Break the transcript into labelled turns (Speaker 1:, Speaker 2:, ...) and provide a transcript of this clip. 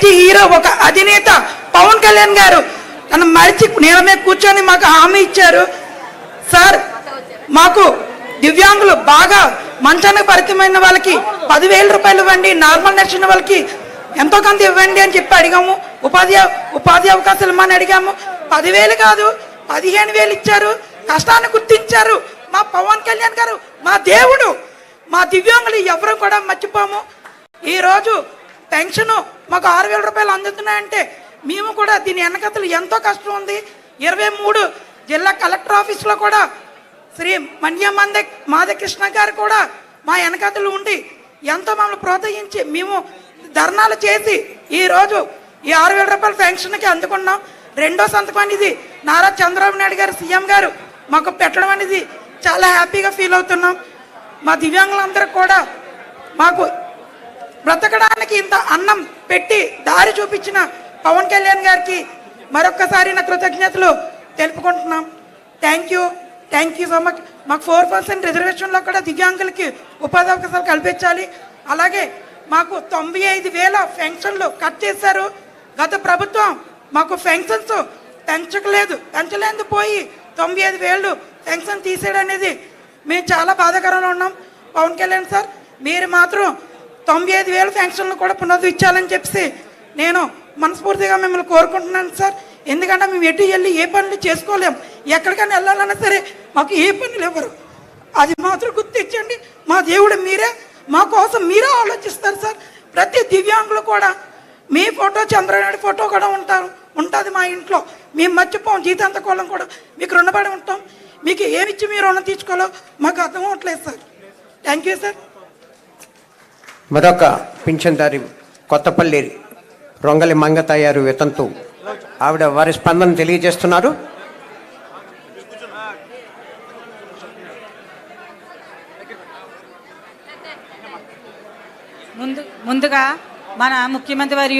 Speaker 1: Crazy hero ఒక అధినేత పవన్ కళ్యాణ్ గారు. తను మరిచి నేను మీద కూర్చొని మాకు హామీ ఇచ్చారు. సార్ మాకు దివ్యాంగులు బాగా మంచానికి పరితమైన వాళ్ళకి పదివేల రూపాయలు ఇవ్వండి నార్మల్ నచ్చిన వాళ్ళకి ఎంతో కొంత ఇవ్వండి అని చెప్పి అడిగాము. ఉపాధి ఉపాధి అవకాశాలు ఇమ్మని అడిగాము. పదివేలు కాదు పదిహేను వేలు ఇచ్చారు. కష్టాన్ని గుర్తించారు. మా పవన్ కళ్యాణ్ గారు మా దేవుడు మా దివ్యాంగులు ఎవరు కూడా మర్చిపోము. ఈరోజు పెన్షను మాకు ఆరు వేల రూపాయలు అందుతున్నాయంటే మేము కూడా దీని వెనకతలు ఎంతో కష్టం ఉంది. ఇరవై మూడు జిల్లా కలెక్టర్ ఆఫీస్లో కూడా శ్రీ మన్యమంద మాధకృష్ణ గారు కూడా మా వెనకతలు ఉండి ఎంతో మమ్మల్ని ప్రోత్సహించి మేము ధర్నాలు చేసి ఈరోజు ఈ ఆరు వేల రూపాయల పెన్షన్కి అందుకున్నాం. రెండో సంతకం అనేది నారా చంద్రబాబు నాయుడు గారు సీఎం గారు మాకు పెట్టడం అనేది చాలా హ్యాపీగా ఫీల్ అవుతున్నాం. మా దివ్యాంగులందరూ కూడా మాకు బ్రతకడానికి ఇంత అన్నం పెట్టి దారి చూపించిన పవన్ కళ్యాణ్ గారికి మరొక్కసారి నా కృతజ్ఞతలు తెలుపుకుంటున్నాం. Thank you thank you so much మాకు ఫోర్ పర్సెంట్ రిజర్వేషన్లో కూడా దివ్యాంగులకి ఉపాధి అవకాశాలు కల్పించాలి. అలాగే మాకు తొంభై ఐదు వేల పెన్షన్లు కట్ చేశారు. గత ప్రభుత్వం మాకు పెన్షన్స్ పెంచకలేదు పెంచలేదు పోయి తొంభై ఐదు వేలు పెన్షన్ తీసేయడం అనేది మేము చాలా బాధాకరంలో ఉన్నాం. పవన్ కళ్యాణ్ సార్ మీరు మాత్రం తొంభై ఐదు వేల శాంక్షన్లు కూడా పునరుద్ధరించాలని చెప్పేసి నేను మనస్ఫూర్తిగా మిమ్మల్ని కోరుకుంటున్నాను సార్. ఎందుకంటే మేము ఎటు వెళ్ళి ఏ పనులు చేసుకోలేం. ఎక్కడికైనా వెళ్ళాలన్నా సరే మాకు ఏ పనులు ఇవ్వరు. అది మాత్రం గుర్తించండి. మా దేవుడు మీరే. మా కోసం మీరే ఆలోచిస్తారు సార్. ప్రతి దివ్యాంగులు కూడా మీ ఫోటో చంద్రనాయుడు ఫోటో కూడా ఉంటారు. ఉంటుంది మా ఇంట్లో. మేము మర్చిపోం. జీతాంత కూడా మీకు రుణపడి ఉంటాం. మీకు ఏమిచ్చి మీరు రుణం తీసుకోవాలో మాకు అర్థం అవ్వట్లేదు సార్. Thank you sir.
Speaker 2: మరొక పింఛన్దారి కొత్తపల్లి రొంగలి మంగతయ్యారు వితంతు. ఆవిడ వారి స్పందన తెలియజేస్తున్నారు.
Speaker 3: ముందు ముందుగా మన ముఖ్యమంత్రి వారి